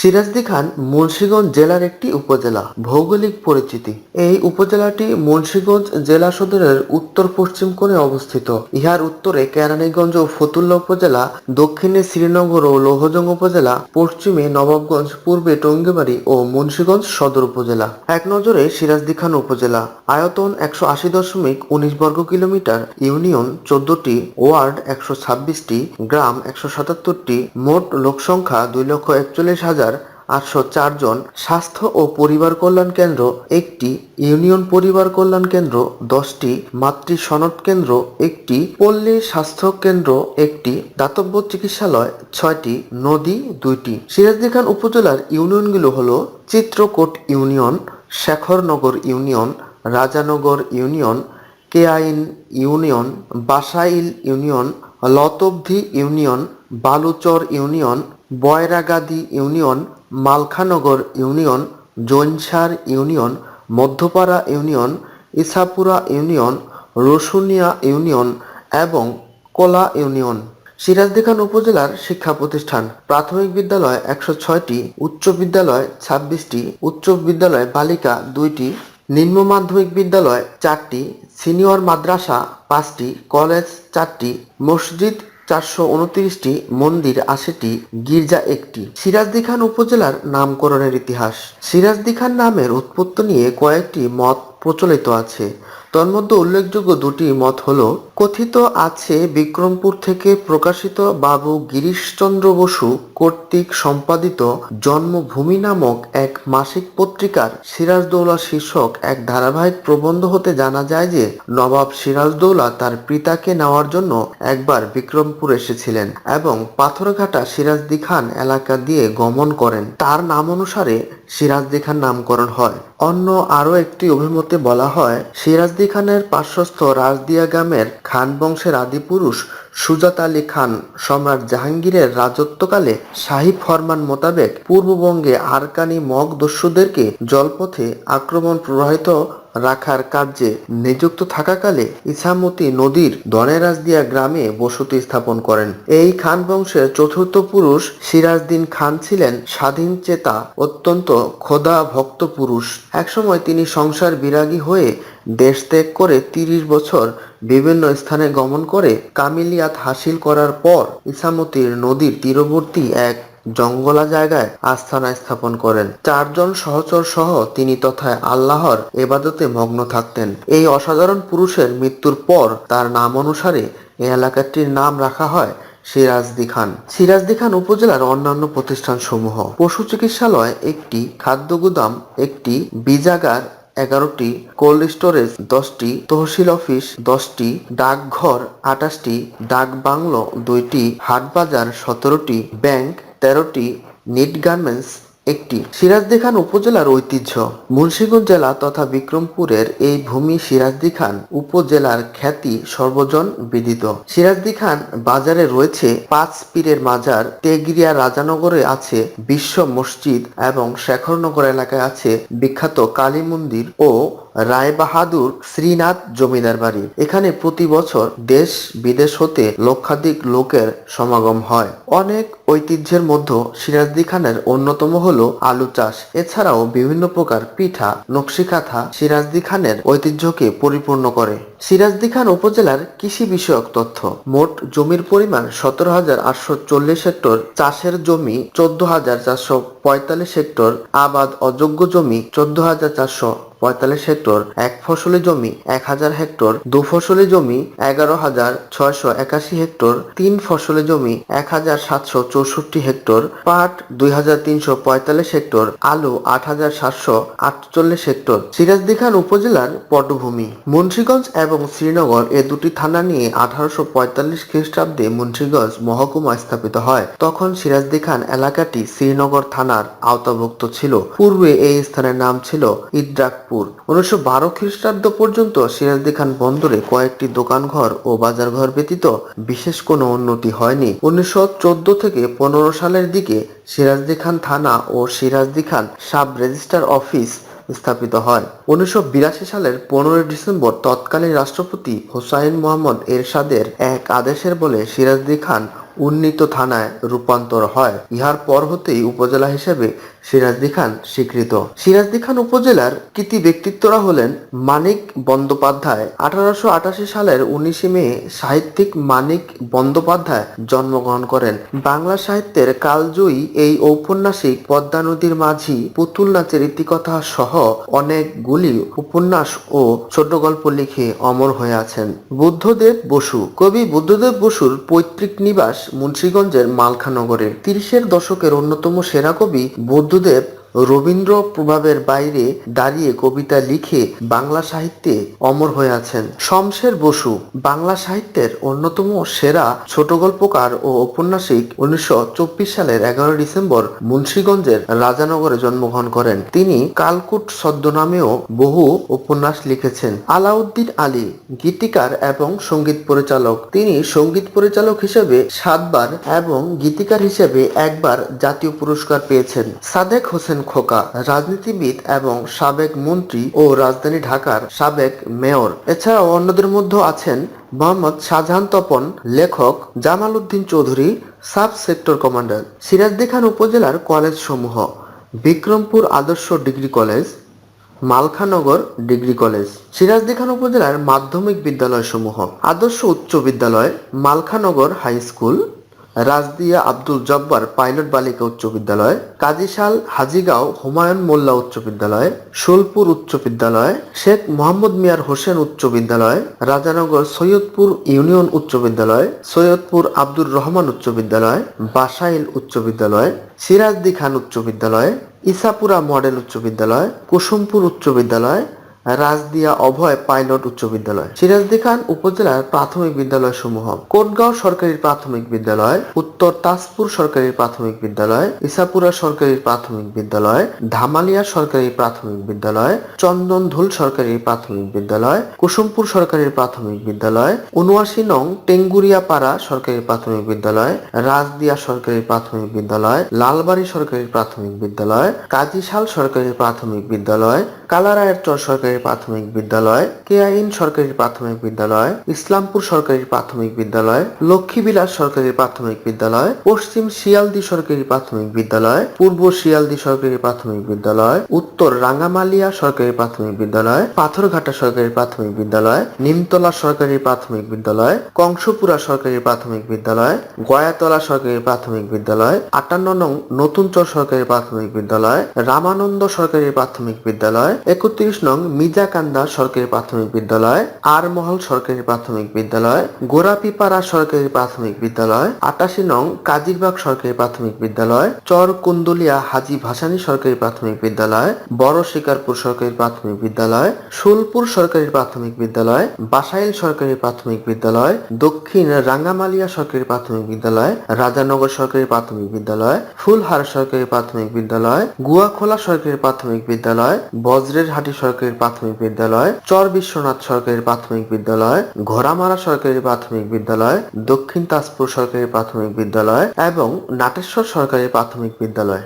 সিরাজদি খান মুন্সিগঞ্জ জেলার একটি উপজেলা। ভৌগোলিক পরিচিতি এই উপজেলাটি মুন্সিগঞ্জ জেলা সদরের উত্তর পশ্চিম কোণে অবস্থিত। ইহার উত্তরে কেরানীগঞ্জ ও ফতুল্লা উপজেলা, দক্ষিণে শ্রীনগর ও লৌহজং উপজেলা, পশ্চিমে নবাবগঞ্জ, পূর্বে টঙ্গিবাড়ি ও মুন্সিগঞ্জ সদর উপজেলা। এক নজরে সিরাজদি খান উপজেলা। আয়তন একশো আশি দশমিক উনিশ বর্গ কিলোমিটার। ইউনিয়ন চোদ্দটি, ওয়ার্ড একশো ছাব্বিশটি, গ্রাম একশো সাতাত্তরটি, মোট লোকসংখ্যা দুই লক্ষ একচল্লিশ হাজার আটশো চারজন স্বাস্থ্য ও পরিবার কল্যাণ কেন্দ্র, একটি ইউনিয়ন পরিবার কল্যাণ কেন্দ্র, দশটি মাতৃ সনদ কেন্দ্র, একটি পল্লী স্বাস্থ্য কেন্দ্র, একটি দাতব্য চিকিৎসালয়, ছয়টি নদী, দুইটি সিরাজদি খান উপজেলার ইউনিয়নগুলো হলো Chitrakot union, Shekharnagar union, Rajanagar union, Keyain union, Basail union, Latabdi union, Baluchar union, Bayragadi union Malkhanagar union Joinsar union, Madhyapara union Ishapura union, Rasunia union এবং কোলা ইউনিয়ন। সিরাজদিখান উপজেলার শিক্ষা প্রতিষ্ঠান। প্রাথমিক বিদ্যালয় একশো ছয়টি, উচ্চ বিদ্যালয় ছাব্বিশটি, উচ্চ বিদ্যালয় বালিকা দুইটি, নিম্ন মাধ্যমিক বিদ্যালয় চারটি, সিনিয়র মাদ্রাসা পাঁচটি, কলেজ চারটি, মসজিদ চারশো উনত্রিশটি মন্দির আশিটি গির্জা একটি। সিরাজদি খান উপজেলার নামকরণের ইতিহাস। সিরাজদি খান নামের উৎপত্তি নিয়ে কয়েকটি মত প্রচলিত আছে। তন্মধ্যে উল্লেখযোগ্য দুটি মত হল, কথিত আছে বিক্রমপুর থেকে প্রকাশিত বাবু গিরিশচন্দ্র বসু কর্তৃক সম্পাদিত জন্মভূমি নামক এক মাসিক পত্রিকার সিরাজদৌলা শীর্ষক এক ধারাবাহিক প্রবন্ধ হতে জানা যায় যে, নবাব সিরাজদৌলা তার পিতাকে নেওয়ার জন্য একবার বিক্রমপুর এসেছিলেন এবং পাথরঘাটা সিরাজদি খান এলাকা দিয়ে গমন করেন। তার নাম অনুসারে সিরাজদি খান নামকরণ হয়। অন্য আরও একটি অভিমতে বলা হয়, সিরাজদি খানের পার্শ্বস্থ রাজদিয়া গ্রামের খান বংশের আদিপুরুষ সুজাত আলী খান সম্রাট জাহাঙ্গীরের রাজত্বকালে শাহী ফরমান মোতাবেক পূর্ববঙ্গে আরকানি মগ দস্যুদেরকে জলপথে আক্রমণ প্রবাহিত রাখার কার্যে নিযুক্ত থাকাকালে ইসামতি নদীর দনেরাজদিয়া গ্রামে বসতি স্থাপন করেন। এই খান বংশের চতুর্থ পুরুষ সিরাজদিন খান ছিলেন স্বাধীন চেতা, অত্যন্ত খোদা ভক্ত পুরুষ। একসময় তিনি সংসার বিরাগী হয়ে দেশ ত্যাগ করে তিরিশ বছর বিভিন্ন স্থানে গমন করে কামিলিয়াত হাসিল করার পর ইসামতির নদীর তীরবর্তী এক জঙ্গলা জায়গায় আস্থানা স্থাপন করেন। চারজন সহচর সহ তিনি তথায় আল্লাহর এবাদতে মগ্ন থাকতেন। এই অসাধারণ পুরুষের মৃত্যুর পর তার নাম অনুসারে এ এলাকাটির নাম রাখা হয় সিরাজদি খান। সিরাজদি খান উপজেলার অন্যান্য প্রতিষ্ঠান সমূহ পশু চিকিৎসালয় একটি, খাদ্য গুদাম একটি, বিজাগার এগারোটি, কোল্ড স্টোরেজ দশটি, তহসিল অফিস দশটি, ডাকঘর আটাশটি ডাক বাংলো দুইটি, হাটবাজার সতেরোটি, ব্যাংক তেরোটি নিট গার্মেন্টস, একটি সিরাজদি খান উপজেলার ঐতিহ্য। মুন্সিগঞ্জ জেলা তথা বিক্রমপুরের এই ভূমি সিরাজদি খান উপজেলার খ্যাতি সর্বজন বিদিত। সিরাজদি খান বাজারে রয়েছে পাঁচ পীরের মাজার তেগরিয়া রাজানগরে আছে বিশ্ব মসজিদ এবং শেখরনগর এলাকায় আছে বিখ্যাত কালী মন্দির ও রায়বাহাদুর শ্রীনাথ জমিদার বাড়ি। এখানে প্রতি বছর দেশ বিদেশ হতে লক্ষাধিক লোকের সমাগম হয়। অনেক ঐতিহ্যের মধ্যে সিরাজদি খানের অন্যতম হলো আলু চাষ। এছাড়াও বিভিন্ন প্রকার পিঠা, নকশিকাথা সিরাজদি খানের ঐতিহ্যকে পরিপূর্ণ করে। সিরাজদি খান উপজেলার কৃষি বিষয়ক তথ্য। মোট জমির পরিমাণ সতেরো হাজার আটশো চল্লিশ হেক্টর, চাষের জমি চোদ্দ হাজার চারশো পঁয়তাল্লিশ হেক্টর, আবাদ অযোগ্য জমি চোদ্দ হাজার চারশো পঁয়তাল্লিশ হেক্টর, এক ফসলি জমি এক হাজার হেক্টর, দু ফসলি জমি এগারো হাজার ছয়শো একাশি হেক্টর, তিন ফসলি জমি এক হাজার সাতশো চৌষট্টি হেক্টর, পাট দুই হাজার তিনশো পঁয়তাল্লিশ হেক্টর, আলু আট হাজার সাতশো আটচল্লিশ হেক্টর। সিরাজদি খান উপজেলার পটভূমি। মুন্সিগঞ্জ এবং শ্রীনগর এ দুটি থানা নিয়ে আঠারোশো পঁয়তাল্লিশ খ্রিস্টাব্দে মুন্সিগঞ্জ মহকুমা স্থাপিত হয়। তখন সিরাজদি খান এলাকাটি শ্রীনগর থানার আওতাভুক্ত ছিল। পূর্বে এই স্থানের নাম ছিল ইদ্রাকপুর। উনিশশো বারো খ্রিস্টাব্দ পর্যন্ত সিরাজদি খান বন্দরে কয়েকটি দোকানঘর ও বাজারঘর ব্যতীত বিশেষ কোনো উন্নতি হয়নি। উনিশশো চোদ্দ থেকে পনেরো সালের দিকে সিরাজদি খান থানা ও Sirajdikhan sub registrar office স্থাপিত হয়। উনিশশো বিরাশি সালের পনেরোই ডিসেম্বর তৎকালীন রাষ্ট্রপতি হোসাইন মোহাম্মদ এরশাদের এক আদেশের বলে সিরাজদি খান উন্নীত থানায় রূপান্তর হয়। ইহার পর হতেই উপজেলা হিসেবে সিরাজদি খান স্বীকৃত। সিরাজদি খান উপজেলার কৃতি ব্যক্তিত্বরা হলেন মানিক বন্দ্যোপাধ্যায়। আঠারোশো আটাশি সালের উনিশে মে সাহিত্যিক মানিক বন্দ্যোপাধ্যায় জন্মগ্রহণ করেন। বাংলা সাহিত্যের কালজয়ী এই ঔপন্যাসিক পদ্মা নদীর মাঝি পুতুল নাচের ইতিকথা সহ অনেকগুলি উপন্যাস ও ছোট গল্প লিখে অমর হয়ে আছেন। বুদ্ধদেব বসু। কবি বুদ্ধদেব বসুর পৈতৃক নিবাস মুন্সীগঞ্জের মালখানগরে তিরিশের দশকের অন্যতম সেরা কবি বুদ্ধদেব রবীন্দ্র প্রভাবের বাইরে দাঁড়িয়ে কবিতা লিখে বাংলা সাহিত্যে অমর হয়ে আছেন। শমশের বসু, বাংলা সাহিত্যের অন্যতম সেরা ছোট গল্পকার ও ঔপন্যাসিক উনিশশো সালের এগারো ডিসেম্বর মুন্সীগঞ্জের রাজানগরে জন্মগ্রহণ করেন। তিনি কালকুট ছদ্মনামেও বহু উপন্যাস লিখেছেন। আলাউদ্দিন আলী, গীতিকার এবং সংগীত পরিচালক। তিনি সংগীত পরিচালক হিসেবে সাতবার এবং গীতিকার হিসেবে একবার জাতীয় পুরস্কার পেয়েছেন। সাদেক হোসেন খোকা, রাজনীতিবিদ এবং সাবেক মন্ত্রী ও রাজধানী ঢাকার সাবেক মেয়র। এছাড়াও অন্যদের মধ্যে আছেন মোহাম্মদ শাহজাহান তপন, লেখক Jamal Uddin Chowdhury, sub sector commander. Sirajdikhan উপজেলার কলেজ সমূহ Bikrampur Adarsha degree college, Malkhanagar degree college. Sirajdi খান উপজেলার মাধ্যমিক বিদ্যালয়সমূহ, আদর্শ উচ্চ বিদ্যালয়, Malkhanagar high school Rajdia Abdul Jabbar pilot বালিকা উচ্চ বিদ্যালয় কাজীশাল হাজিগাঁও হুমায়ুন মোল্লা উচ্চ বিদ্যালয় সোলপুর উচ্চ বিদ্যালয় শেখ মোহাম্মদ মিয়ার হোসেন উচ্চ বিদ্যালয় রাজানগর সৈয়দপুর ইউনিয়ন উচ্চ বিদ্যালয় সৈয়দপুর আব্দুর রহমান উচ্চ বিদ্যালয় বাসাইল উচ্চ বিদ্যালয় সিরাজদি খান উচ্চ বিদ্যালয় ইসাপুরা মডেল উচ্চ বিদ্যালয় কুসুমপুর উচ্চ বিদ্যালয় রাজদিয়া অভয় পাইলট উচ্চ বিদ্যালয় সিরাজদি খান উপজেলার প্রাথমিক বিদ্যালয় সমূহ কোটগাঁও সরকারি প্রাথমিক বিদ্যালয় উত্তর তাজপুর সরকারি প্রাথমিক বিদ্যালয় ইসাপুরা সরকারি প্রাথমিক বিদ্যালয় ধামালিয়া সরকারি প্রাথমিক বিদ্যালয় চন্দনধুল সরকারি প্রাথমিক বিদ্যালয় কুসুমপুর সরকারি প্রাথমিক বিদ্যালয় উনআশি নং টেঙ্গুরিয়াপাড়া সরকারি প্রাথমিক বিদ্যালয় রাজদিয়া সরকারি প্রাথমিক বিদ্যালয় লালবাড়ি সরকারি প্রাথমিক বিদ্যালয় কাজীশাল সরকারি প্রাথমিক বিদ্যালয় কালারায়ের চর সরকারি প্রাথমিক বিদ্যালয় কেআইন সরকারি প্রাথমিক বিদ্যালয় ইসলামপুর সরকারি প্রাথমিক বিদ্যালয় লক্ষ্মীবিলাস সরকারি প্রাথমিক বিদ্যালয় পশ্চিম শিয়ালদি সরকারি প্রাথমিক বিদ্যালয় পূর্ব শিয়ালদি সরকারি প্রাথমিক বিদ্যালয় উত্তর রাঙ্গামালিয়া সরকারি প্রাথমিক বিদ্যালয় পাথরঘাটা সরকারি প্রাথমিক বিদ্যালয় নিমতলা সরকারি প্রাথমিক বিদ্যালয় কংসপুরা সরকারি প্রাথমিক বিদ্যালয় গয়াতলা সরকারি প্রাথমিক বিদ্যালয় আটান্ন নং নতুনচর সরকারি প্রাথমিক বিদ্যালয় রামানন্দ সরকারি প্রাথমিক বিদ্যালয় একত্রিশ নং মিজাকান্দা সরকারি প্রাথমিক বিদ্যালয় আরমহল সরকারি প্রাথমিক বিদ্যালয় গোরাপিপাড়া সরকারি প্রাথমিক বিদ্যালয় আটাশি নং কাজিরবাগ সরকারি প্রাথমিক বিদ্যালয় চর কুন্দুলিয়া হাজি ভাসানী সরকারি প্রাথমিক বিদ্যালয় বড় শিকারপুর সরকারি প্রাথমিক বিদ্যালয় শুলপুর সরকারি প্রাথমিক বিদ্যালয় বাসাইল সরকারি প্রাথমিক বিদ্যালয় দক্ষিণ রাঙ্গামালিয়া সরকারি প্রাথমিক বিদ্যালয় রাজানগর সরকারি প্রাথমিক বিদ্যালয় ফুলহার সরকারি প্রাথমিক বিদ্যালয় গুয়াখোলা সরকারি প্রাথমিক বিদ্যালয় বজ্রের হাটি সরকারি প্রাথমিক বিদ্যালয় চর বিশ্বনাথ সরকারি প্রাথমিক বিদ্যালয়, ঘোড়ামারা সরকারি প্রাথমিক বিদ্যালয়, দক্ষিণ তাজপুর সরকারি প্রাথমিক বিদ্যালয় এবং নাটেশ্বর সরকারি প্রাথমিক বিদ্যালয়।